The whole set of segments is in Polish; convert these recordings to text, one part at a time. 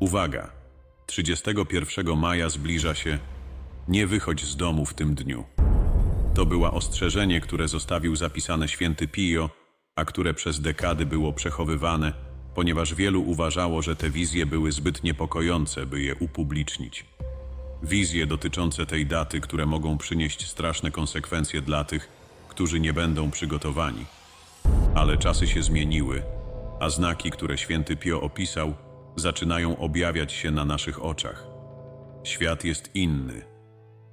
Uwaga! 31 maja zbliża się. Nie wychodź z domu w tym dniu. To było ostrzeżenie, które zostawił zapisane święty Pio, a które przez dekady było przechowywane, ponieważ wielu uważało, że te wizje były zbyt niepokojące, by je upublicznić. Wizje dotyczące tej daty, które mogą przynieść straszne konsekwencje dla tych, którzy nie będą przygotowani. Ale czasy się zmieniły, a znaki, które święty Pio opisał, zaczynają objawiać się na naszych oczach. Świat jest inny.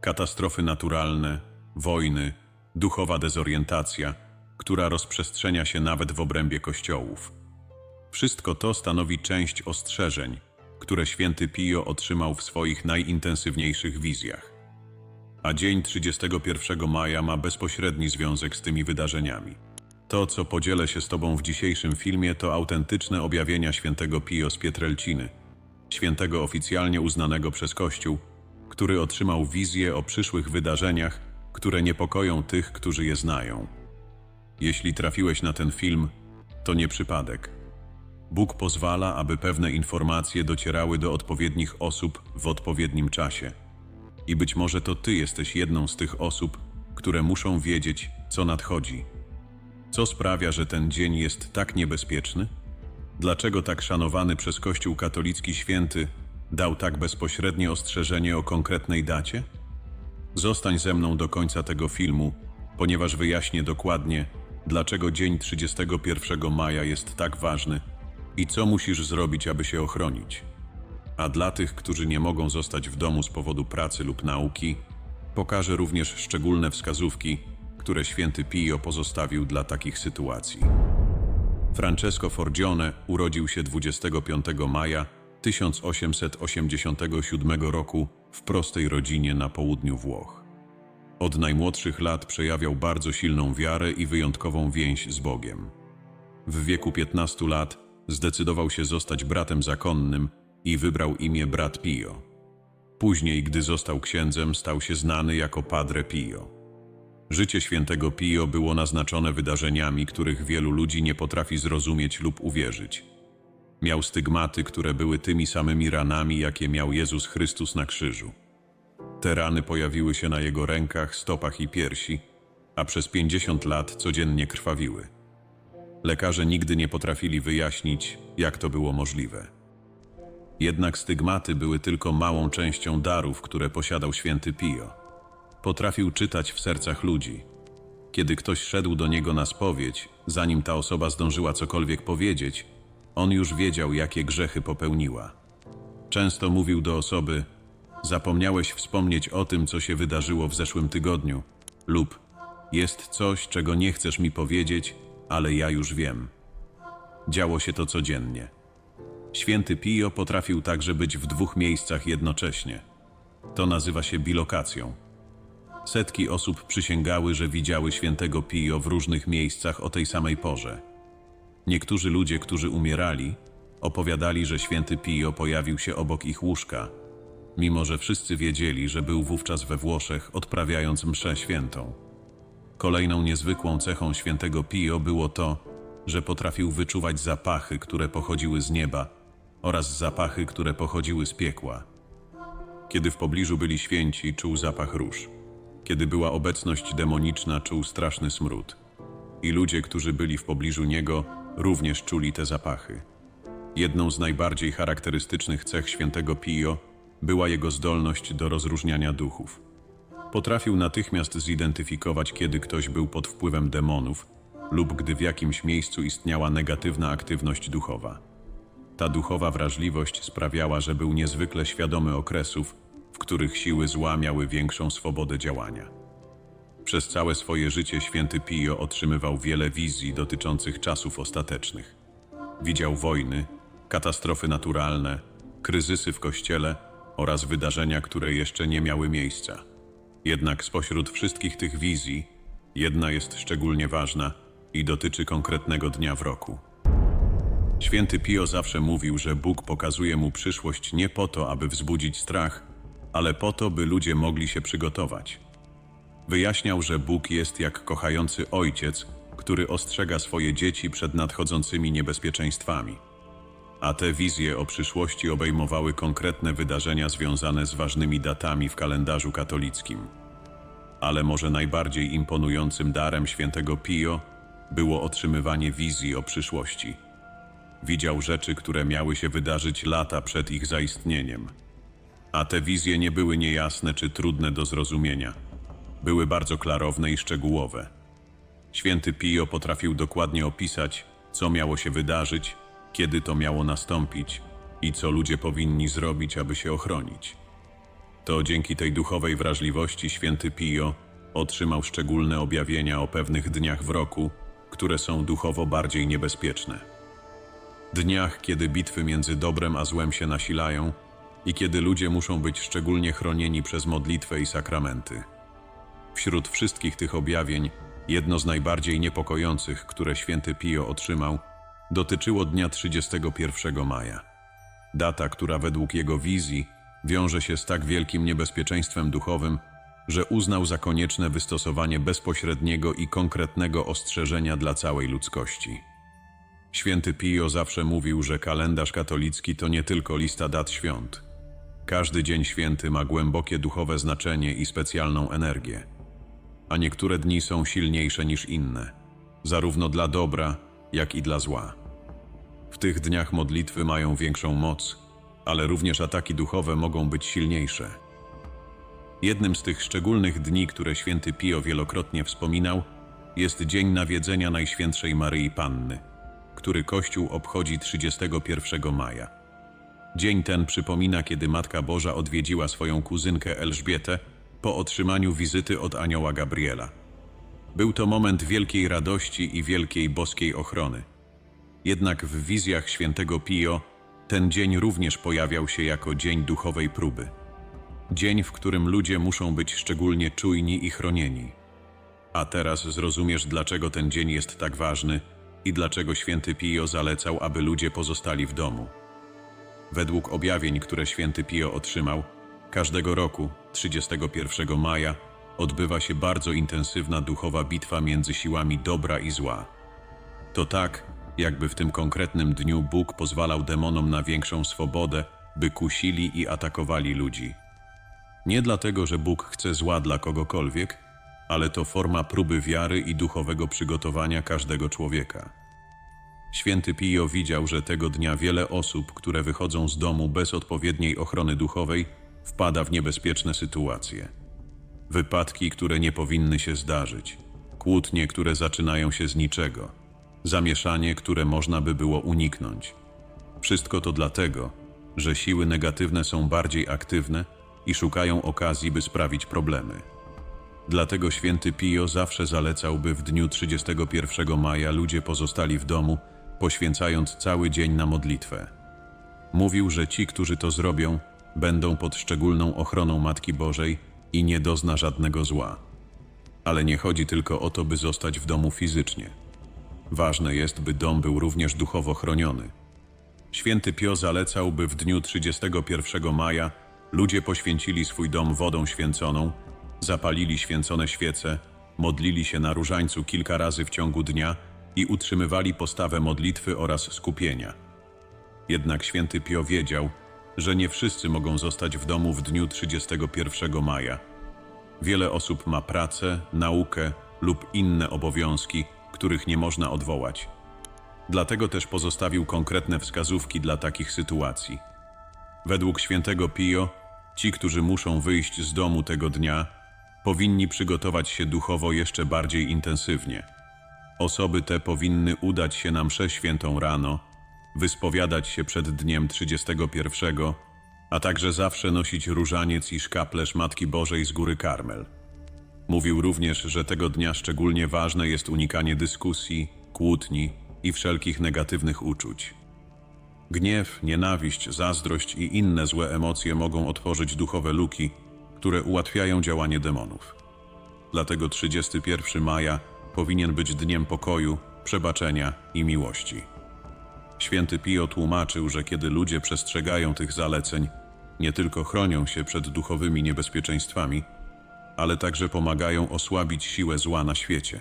Katastrofy naturalne, wojny, duchowa dezorientacja, która rozprzestrzenia się nawet w obrębie kościołów. Wszystko to stanowi część ostrzeżeń, które święty Pio otrzymał w swoich najintensywniejszych wizjach. A dzień 31 maja ma bezpośredni związek z tymi wydarzeniami. To, co podzielę się z Tobą w dzisiejszym filmie, to autentyczne objawienia świętego Pio z Pietrelciny, świętego oficjalnie uznanego przez Kościół, który otrzymał wizję o przyszłych wydarzeniach, które niepokoją tych, którzy je znają. Jeśli trafiłeś na ten film, to nie przypadek. Bóg pozwala, aby pewne informacje docierały do odpowiednich osób w odpowiednim czasie. I być może to Ty jesteś jedną z tych osób, które muszą wiedzieć, co nadchodzi. Co sprawia, że ten dzień jest tak niebezpieczny? Dlaczego tak szanowany przez Kościół katolicki święty dał tak bezpośrednie ostrzeżenie o konkretnej dacie? Zostań ze mną do końca tego filmu, ponieważ wyjaśnię dokładnie, dlaczego dzień 31 maja jest tak ważny i co musisz zrobić, aby się ochronić. A dla tych, którzy nie mogą zostać w domu z powodu pracy lub nauki, pokażę również szczególne wskazówki, które święty Pio pozostawił dla takich sytuacji. Francesco Forgione urodził się 25 maja 1887 roku w prostej rodzinie na południu Włoch. Od najmłodszych lat przejawiał bardzo silną wiarę i wyjątkową więź z Bogiem. W wieku 15 lat zdecydował się zostać bratem zakonnym i wybrał imię brat Pio. Później, gdy został księdzem, stał się znany jako Padre Pio. Życie świętego Pio było naznaczone wydarzeniami, których wielu ludzi nie potrafi zrozumieć lub uwierzyć. Miał stygmaty, które były tymi samymi ranami, jakie miał Jezus Chrystus na krzyżu. Te rany pojawiły się na jego rękach, stopach i piersi, a przez 50 lat codziennie krwawiły. Lekarze nigdy nie potrafili wyjaśnić, jak to było możliwe. Jednak stygmaty były tylko małą częścią darów, które posiadał święty Pio. Potrafił czytać w sercach ludzi. Kiedy ktoś szedł do niego na spowiedź, zanim ta osoba zdążyła cokolwiek powiedzieć, on już wiedział, jakie grzechy popełniła. Często mówił do osoby: Zapomniałeś wspomnieć o tym, co się wydarzyło w zeszłym tygodniu, lub jest coś, czego nie chcesz mi powiedzieć, ale ja już wiem. Działo się to codziennie. Święty Pio potrafił także być w dwóch miejscach jednocześnie. To nazywa się bilokacją. Setki osób przysięgały, że widziały świętego Pio w różnych miejscach o tej samej porze. Niektórzy ludzie, którzy umierali, opowiadali, że święty Pio pojawił się obok ich łóżka, mimo że wszyscy wiedzieli, że był wówczas we Włoszech odprawiając mszę świętą. Kolejną niezwykłą cechą świętego Pio było to, że potrafił wyczuwać zapachy, które pochodziły z nieba oraz zapachy, które pochodziły z piekła. Kiedy w pobliżu byli święci, czuł zapach róż. Kiedy była obecność demoniczna, czuł straszny smród. I ludzie, którzy byli w pobliżu niego, również czuli te zapachy. Jedną z najbardziej charakterystycznych cech świętego Pio była jego zdolność do rozróżniania duchów. Potrafił natychmiast zidentyfikować, kiedy ktoś był pod wpływem demonów lub gdy w jakimś miejscu istniała negatywna aktywność duchowa. Ta duchowa wrażliwość sprawiała, że był niezwykle świadomy okresów, w których siły zła miały większą swobodę działania. Przez całe swoje życie święty Pio otrzymywał wiele wizji dotyczących czasów ostatecznych. Widział wojny, katastrofy naturalne, kryzysy w kościele oraz wydarzenia, które jeszcze nie miały miejsca. Jednak spośród wszystkich tych wizji, jedna jest szczególnie ważna i dotyczy konkretnego dnia w roku. Święty Pio zawsze mówił, że Bóg pokazuje mu przyszłość nie po to, aby wzbudzić strach, ale po to, by ludzie mogli się przygotować. Wyjaśniał, że Bóg jest jak kochający ojciec, który ostrzega swoje dzieci przed nadchodzącymi niebezpieczeństwami. a te wizje o przyszłości obejmowały konkretne wydarzenia związane z ważnymi datami w kalendarzu katolickim. Ale może najbardziej imponującym darem świętego Pio było otrzymywanie wizji o przyszłości. Widział rzeczy, które miały się wydarzyć lata przed ich zaistnieniem. A te wizje nie były niejasne czy trudne do zrozumienia. Były bardzo klarowne i szczegółowe. Święty Pio potrafił dokładnie opisać, co miało się wydarzyć, kiedy to miało nastąpić i co ludzie powinni zrobić, aby się ochronić. To dzięki tej duchowej wrażliwości święty Pio otrzymał szczególne objawienia o pewnych dniach w roku, które są duchowo bardziej niebezpieczne. Dniach, kiedy bitwy między dobrem a złem się nasilają i kiedy ludzie muszą być szczególnie chronieni przez modlitwę i sakramenty. Wśród wszystkich tych objawień, jedno z najbardziej niepokojących, które święty Pio otrzymał, dotyczyło dnia 31 maja. Data, która według jego wizji wiąże się z tak wielkim niebezpieczeństwem duchowym, że uznał za konieczne wystosowanie bezpośredniego i konkretnego ostrzeżenia dla całej ludzkości. Święty Pio zawsze mówił, że kalendarz katolicki to nie tylko lista dat świąt. Każdy dzień święty ma głębokie duchowe znaczenie i specjalną energię. A niektóre dni są silniejsze niż inne, zarówno dla dobra, jak i dla zła. W tych dniach modlitwy mają większą moc, ale również ataki duchowe mogą być silniejsze. Jednym z tych szczególnych dni, które święty Pio wielokrotnie wspominał, jest Dzień Nawiedzenia Najświętszej Maryi Panny, który Kościół obchodzi 31 maja. Dzień ten przypomina, kiedy Matka Boża odwiedziła swoją kuzynkę Elżbietę po otrzymaniu wizyty od anioła Gabriela. Był to moment wielkiej radości i wielkiej boskiej ochrony. Jednak w wizjach świętego Pio ten dzień również pojawiał się jako dzień duchowej próby. Dzień, w którym ludzie muszą być szczególnie czujni i chronieni. A teraz zrozumiesz, dlaczego ten dzień jest tak ważny i dlaczego święty Pio zalecał, aby ludzie pozostali w domu. Według objawień, które święty Pio otrzymał, każdego roku, 31 maja, odbywa się bardzo intensywna duchowa bitwa między siłami dobra i zła. To tak, jakby w tym konkretnym dniu Bóg pozwalał demonom na większą swobodę, by kusili i atakowali ludzi. Nie dlatego, że Bóg chce zła dla kogokolwiek, ale to forma próby wiary i duchowego przygotowania każdego człowieka. Święty Pio widział, że tego dnia wiele osób, które wychodzą z domu bez odpowiedniej ochrony duchowej, wpada w niebezpieczne sytuacje. Wypadki, które nie powinny się zdarzyć, kłótnie, które zaczynają się z niczego, zamieszanie, które można by było uniknąć. Wszystko to dlatego, że siły negatywne są bardziej aktywne i szukają okazji, by sprawić problemy. Dlatego święty Pio zawsze zalecał, by w dniu 31 maja ludzie pozostali w domu, poświęcając cały dzień na modlitwę. Mówił, że ci, którzy to zrobią, będą pod szczególną ochroną Matki Bożej i nie dozna żadnego zła. Ale nie chodzi tylko o to, by zostać w domu fizycznie. Ważne jest, by dom był również duchowo chroniony. Święty Pio zalecał, by w dniu 31 maja ludzie poświęcili swój dom wodą święconą, zapalili święcone świece, modlili się na różańcu kilka razy w ciągu dnia i utrzymywali postawę modlitwy oraz skupienia. Jednak święty Pio wiedział, że nie wszyscy mogą zostać w domu w dniu 31 maja. Wiele osób ma pracę, naukę lub inne obowiązki, których nie można odwołać. Dlatego też pozostawił konkretne wskazówki dla takich sytuacji. Według świętego Pio, ci, którzy muszą wyjść z domu tego dnia, powinni przygotować się duchowo jeszcze bardziej intensywnie. Osoby te powinny udać się na mszę świętą rano, wyspowiadać się przed dniem 31, a także zawsze nosić różaniec i szkaplerz Matki Bożej z Góry Karmel. Mówił również, że tego dnia szczególnie ważne jest unikanie dyskusji, kłótni i wszelkich negatywnych uczuć. Gniew, nienawiść, zazdrość i inne złe emocje mogą otworzyć duchowe luki, które ułatwiają działanie demonów. Dlatego 31 maja powinien być dniem pokoju, przebaczenia i miłości. Święty Pio tłumaczył, że kiedy ludzie przestrzegają tych zaleceń, nie tylko chronią się przed duchowymi niebezpieczeństwami, ale także pomagają osłabić siłę zła na świecie.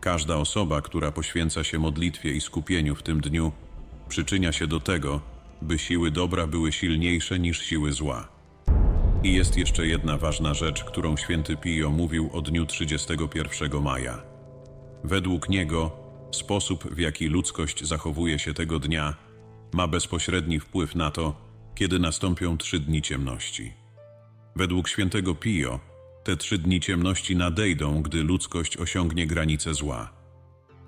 Każda osoba, która poświęca się modlitwie i skupieniu w tym dniu, przyczynia się do tego, by siły dobra były silniejsze niż siły zła. I jest jeszcze jedna ważna rzecz, którą święty Pio mówił o dniu 31 maja. Według niego sposób, w jaki ludzkość zachowuje się tego dnia, ma bezpośredni wpływ na to, kiedy nastąpią trzy dni ciemności. Według świętego Pio te trzy dni ciemności nadejdą, gdy ludzkość osiągnie granice zła.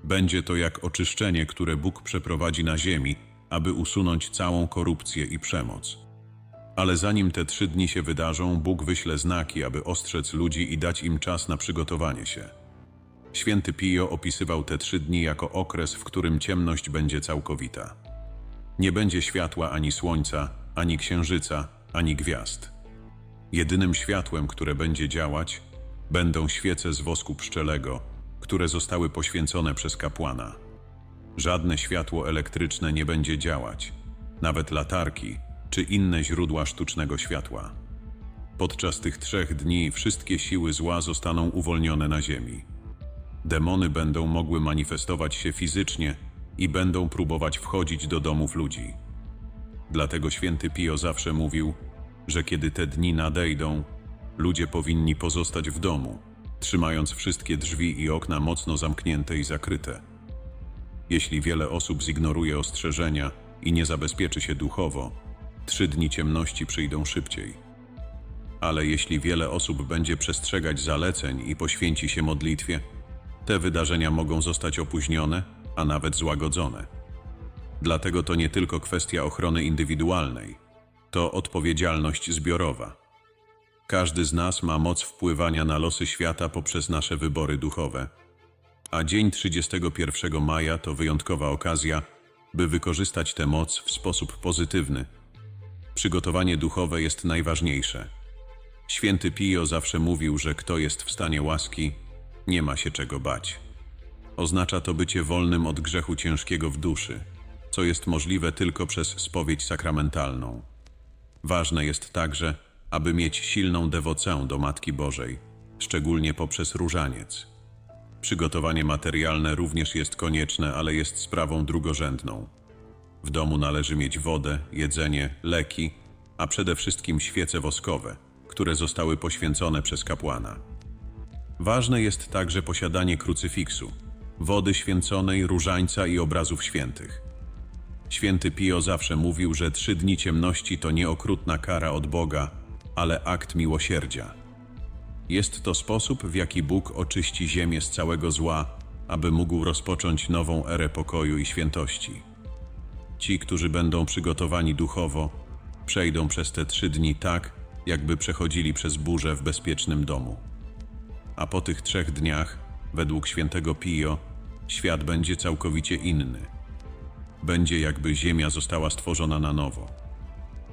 Będzie to jak oczyszczenie, które Bóg przeprowadzi na ziemi, aby usunąć całą korupcję i przemoc. Ale zanim te trzy dni się wydarzą, Bóg wyśle znaki, aby ostrzec ludzi i dać im czas na przygotowanie się. Święty Pio opisywał te trzy dni jako okres, w którym ciemność będzie całkowita. Nie będzie światła ani słońca, ani księżyca, ani gwiazd. Jedynym światłem, które będzie działać, będą świece z wosku pszczelego, które zostały poświęcone przez kapłana. Żadne światło elektryczne nie będzie działać, nawet latarki czy inne źródła sztucznego światła. Podczas tych trzech dni wszystkie siły zła zostaną uwolnione na ziemi. Demony będą mogły manifestować się fizycznie i będą próbować wchodzić do domów ludzi. Dlatego święty Pio zawsze mówił, że kiedy te dni nadejdą, ludzie powinni pozostać w domu, trzymając wszystkie drzwi i okna mocno zamknięte i zakryte. Jeśli wiele osób zignoruje ostrzeżenia i nie zabezpieczy się duchowo, trzy dni ciemności przyjdą szybciej. Ale jeśli wiele osób będzie przestrzegać zaleceń i poświęci się modlitwie, te wydarzenia mogą zostać opóźnione, a nawet złagodzone. Dlatego to nie tylko kwestia ochrony indywidualnej, to odpowiedzialność zbiorowa. Każdy z nas ma moc wpływania na losy świata poprzez nasze wybory duchowe. A dzień 31 maja to wyjątkowa okazja, by wykorzystać tę moc w sposób pozytywny. Przygotowanie duchowe jest najważniejsze. Święty Pio zawsze mówił, że kto jest w stanie łaski, nie ma się czego bać. Oznacza to bycie wolnym od grzechu ciężkiego w duszy, co jest możliwe tylko przez spowiedź sakramentalną. Ważne jest także, aby mieć silną dewocę do Matki Bożej, szczególnie poprzez różaniec. Przygotowanie materialne również jest konieczne, ale jest sprawą drugorzędną. W domu należy mieć wodę, jedzenie, leki, a przede wszystkim świece woskowe, które zostały poświęcone przez kapłana. Ważne jest także posiadanie krucyfiksu, wody święconej, różańca i obrazów świętych. Święty Pio zawsze mówił, że trzy dni ciemności to nie okrutna kara od Boga, ale akt miłosierdzia. Jest to sposób, w jaki Bóg oczyści ziemię z całego zła, aby mógł rozpocząć nową erę pokoju i świętości. Ci, którzy będą przygotowani duchowo, przejdą przez te trzy dni tak, jakby przechodzili przez burzę w bezpiecznym domu. A po tych trzech dniach, według świętego Pio, świat będzie całkowicie inny. Będzie jakby ziemia została stworzona na nowo.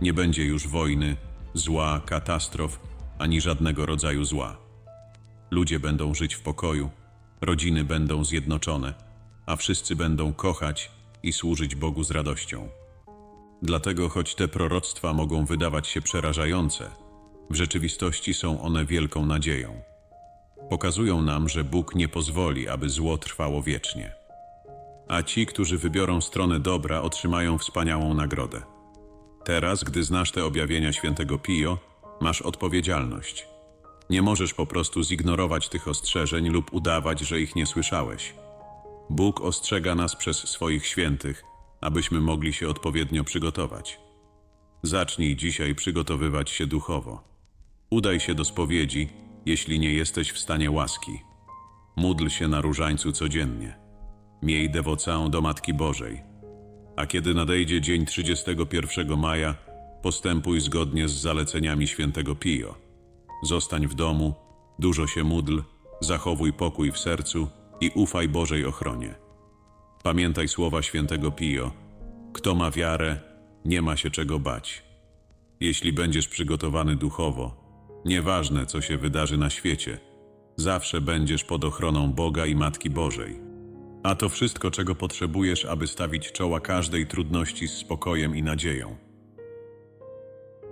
Nie będzie już wojny, zła, katastrof, ani żadnego rodzaju zła. Ludzie będą żyć w pokoju, rodziny będą zjednoczone, a wszyscy będą kochać i służyć Bogu z radością. Dlatego, choć te proroctwa mogą wydawać się przerażające, w rzeczywistości są one wielką nadzieją. Pokazują nam, że Bóg nie pozwoli, aby zło trwało wiecznie. A ci, którzy wybiorą stronę dobra, otrzymają wspaniałą nagrodę. Teraz, gdy znasz te objawienia świętego Pio, masz odpowiedzialność. Nie możesz po prostu zignorować tych ostrzeżeń lub udawać, że ich nie słyszałeś. Bóg ostrzega nas przez swoich świętych, abyśmy mogli się odpowiednio przygotować. Zacznij dzisiaj przygotowywać się duchowo. Udaj się do spowiedzi, jeśli nie jesteś w stanie łaski. Módl się na różańcu codziennie. Miej dewocę do Matki Bożej. A kiedy nadejdzie dzień 31 maja, postępuj zgodnie z zaleceniami świętego Pio. Zostań w domu, dużo się módl, zachowuj pokój w sercu i ufaj Bożej ochronie. Pamiętaj słowa świętego Pio. Kto ma wiarę, nie ma się czego bać. Jeśli będziesz przygotowany duchowo, nieważne co się wydarzy na świecie, zawsze będziesz pod ochroną Boga i Matki Bożej. A to wszystko, czego potrzebujesz, aby stawić czoła każdej trudności z spokojem i nadzieją.